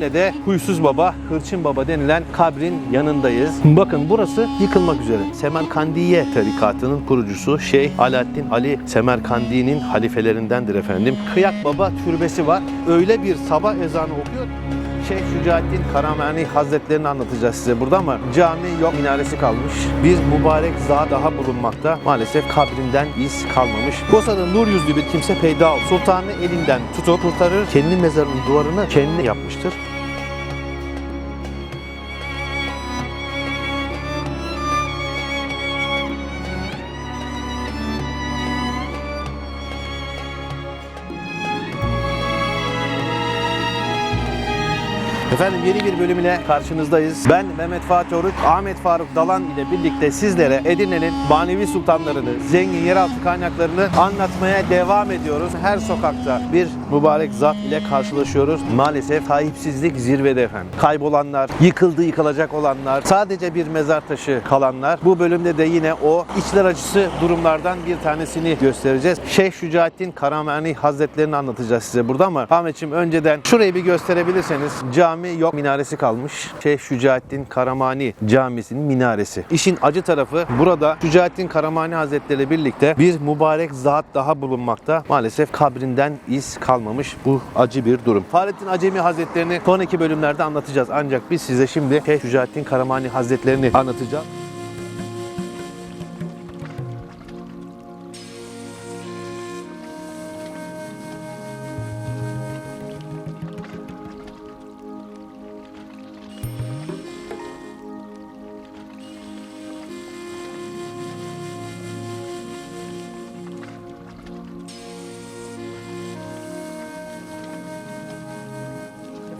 Edirne'de Huysuz Baba, Hırçın Baba denilen kabrin yanındayız. Bakın burası yıkılmak üzere. Semerkandiye tarikatının kurucusu Şeyh Alaaddin Ali Semerkandi'nin halifelerindendir efendim. Kıyak Baba türbesi var. Öyle bir sabah ezanı okuyor. Şeyh Şücaettin Karamani Hazretlerini anlatacağız size burada ama cami yok, minaresi kalmış. Bir mübarek zat daha bulunmakta. Maalesef kabrinden iz kalmamış. Bosa'da nur yüzlü bir kimse peyda oldu. Sultanı elinden tutup kurtarır, kendi mezarının duvarını kendi yapmıştır. Efendim yeni bir bölüm ile karşınızdayız. Ben Mehmet Fatih Oruç, Ahmet Faruk Dalan ile birlikte sizlere Edirne'nin manevi sultanlarını, zengin yeraltı kaynaklarını anlatmaya devam ediyoruz. Her sokakta bir mübarek zat ile karşılaşıyoruz. Maalesef sahipsizlik zirvede efendim. Kaybolanlar, yıkıldı yıkılacak olanlar, sadece bir mezar taşı kalanlar. Bu bölümde de yine o içler acısı durumlardan bir tanesini göstereceğiz. Şeyh Şücaettin Karamani Hazretlerini anlatacağız size burada ama Ahmetciğim önceden şurayı bir gösterebilirseniz cami yok minaresi kalmış. Şeyh Şücaettin Karamani Camisi'nin minaresi. İşin acı tarafı burada Şücaettin Karamani Hazretleri birlikte bir mübarek zat daha bulunmakta. Maalesef kabrinden iz kalmamış. Bu acı bir durum. Fahrettin Acemi Hazretlerini sonraki bölümlerde anlatacağız. Ancak biz size şimdi Şeyh Şücaettin Karamani Hazretlerini anlatacağız.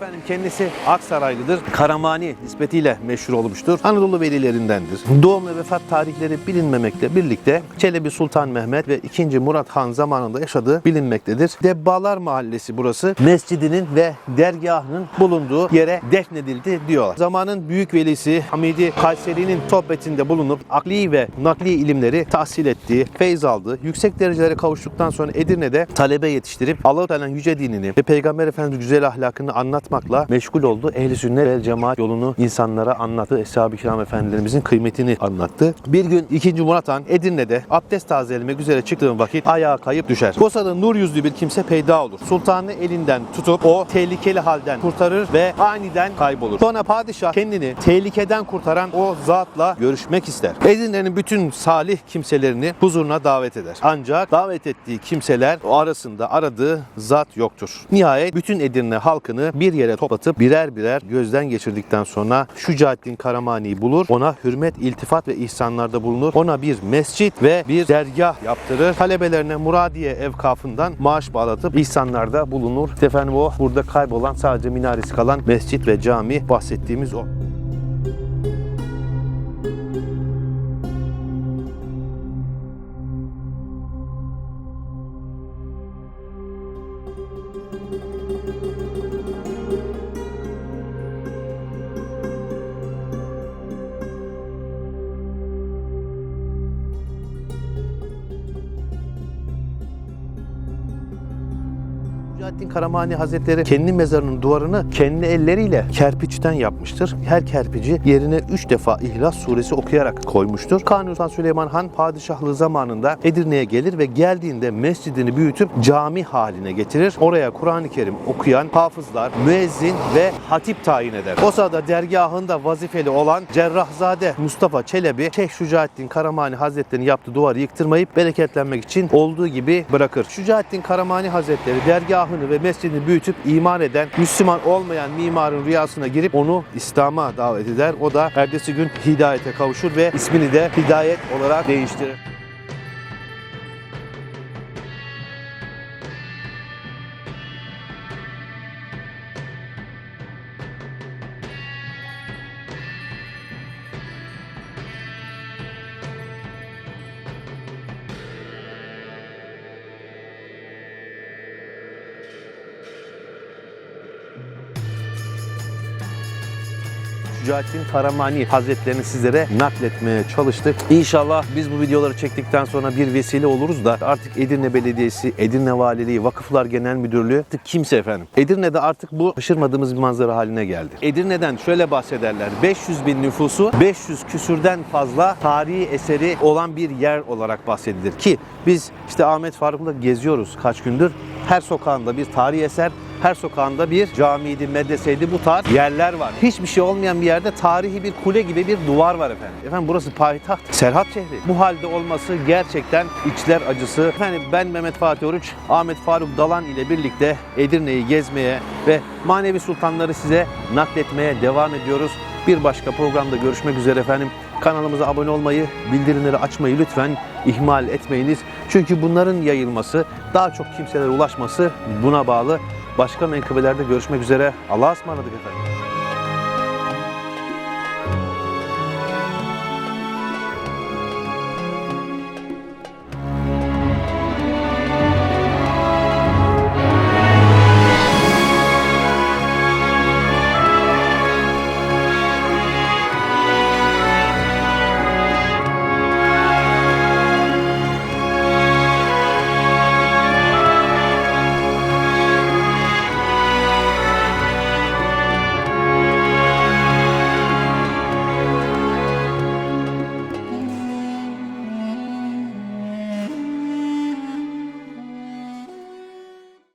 Efendim kendisi Aksaraylıdır. Karamani nispetiyle meşhur olmuştur. Anadolu velilerindendir. Doğum ve vefat tarihleri bilinmemekle birlikte Çelebi Sultan Mehmet ve 2. Murat Han zamanında yaşadığı bilinmektedir. Debbalar Mahallesi burası. Mescidinin ve dergahının bulunduğu yere defnedildi diyorlar. Zamanın büyük velisi Hamidi Kayseri'nin sohbetinde bulunup akli ve nakli ilimleri tahsil ettiği, feyz aldığı, yüksek derecelere kavuştuktan sonra Edirne'de talebe yetiştirip Allah-u Teala'nın yüce dinini ve Peygamber Efendimiz güzel ahlakını anlatmakla meşgul oldu. Ehli sünnet ve cemaat yolunu insanlara anlattı. Eshab-ı kiram efendilerimizin kıymetini anlattı. Bir gün 2. Murat Han Edirne'de abdest tazelemek üzere çıktığı vakit ayağa kayıp düşer. Bosa'da nur yüzlü bir kimse peyda olur. Sultanı elinden tutup o tehlikeli halden kurtarır ve aniden kaybolur. Sonra padişah kendini tehlikeden kurtaran o zatla görüşmek ister. Edirne'nin bütün salih kimselerini huzuruna davet eder. Ancak davet ettiği kimseler o arasında aradığı zat yoktur. Nihayet bütün Edirne halkını bir yere toplatıp birer birer gözden geçirdikten sonra Şücaettin Karamani'yi bulur. Ona hürmet, iltifat ve ihsanlarda bulunur. Ona bir mescit ve bir dergah yaptırır. Talebelerine Muradiye evkafından maaş bağlatıp ihsanlarda bulunur. İşte Efendim o burada kaybolan sadece minaresi kalan mescit ve cami bahsettiğimiz o. Şücaettin Karamani Hazretleri kendi mezarının duvarını kendi elleriyle kerpiçten yapmıştır. Her kerpici yerine üç defa İhlas suresi okuyarak koymuştur. Kanuni Sultan Süleyman Han padişahlığı zamanında Edirne'ye gelir ve geldiğinde mescidini büyütüp cami haline getirir. Oraya Kur'an-ı Kerim okuyan hafızlar, müezzin ve hatip tayin eder. O sırada dergahında vazifeli olan Cerrahzade Mustafa Çelebi Şeyh Şücaettin Karamani Hazretleri'nin yaptığı duvarı yıktırmayıp bereketlenmek için olduğu gibi bırakır. Şücaettin Karamani Hazretleri dergahını ve mescidini büyütüp iman eden, Müslüman olmayan mimarın rüyasına girip onu İslam'a davet eder. O da ertesi gün hidayete kavuşur ve ismini de Hidayet olarak değiştirir. Şucaettin Karamani Hazretlerini sizlere nakletmeye çalıştık. İnşallah biz bu videoları çektikten sonra bir vesile oluruz da artık Edirne Belediyesi, Edirne Valiliği, Vakıflar Genel Müdürlüğü artık kimse efendim. Edirne'de artık bu şaşırmadığımız bir manzara haline geldi. Edirne'den şöyle bahsederler. 500 bin nüfusu 500 küsürden fazla tarihi eseri olan bir yer olarak bahsedilir ki biz işte Ahmet Faruk'la geziyoruz kaç gündür. Her sokağında bir tarihi eser, her sokağında bir camiydi, medreseydi bu tarz yerler var. Hiçbir şey olmayan bir yerde tarihi bir kule gibi bir duvar var efendim. Efendim burası payitaht, Serhat şehri. Bu halde olması gerçekten içler acısı. Efendim ben Mehmet Fatih Oruç, Ahmet Faruk Dalan ile birlikte Edirne'yi gezmeye ve manevi sultanları size nakletmeye devam ediyoruz. Bir başka programda görüşmek üzere efendim. Kanalımıza abone olmayı, bildirimleri açmayı lütfen ihmal etmeyiniz. Çünkü bunların yayılması, daha çok kimselere ulaşması buna bağlı. Başka menkıbelerde görüşmek üzere. Allah'a ısmarladık efendim.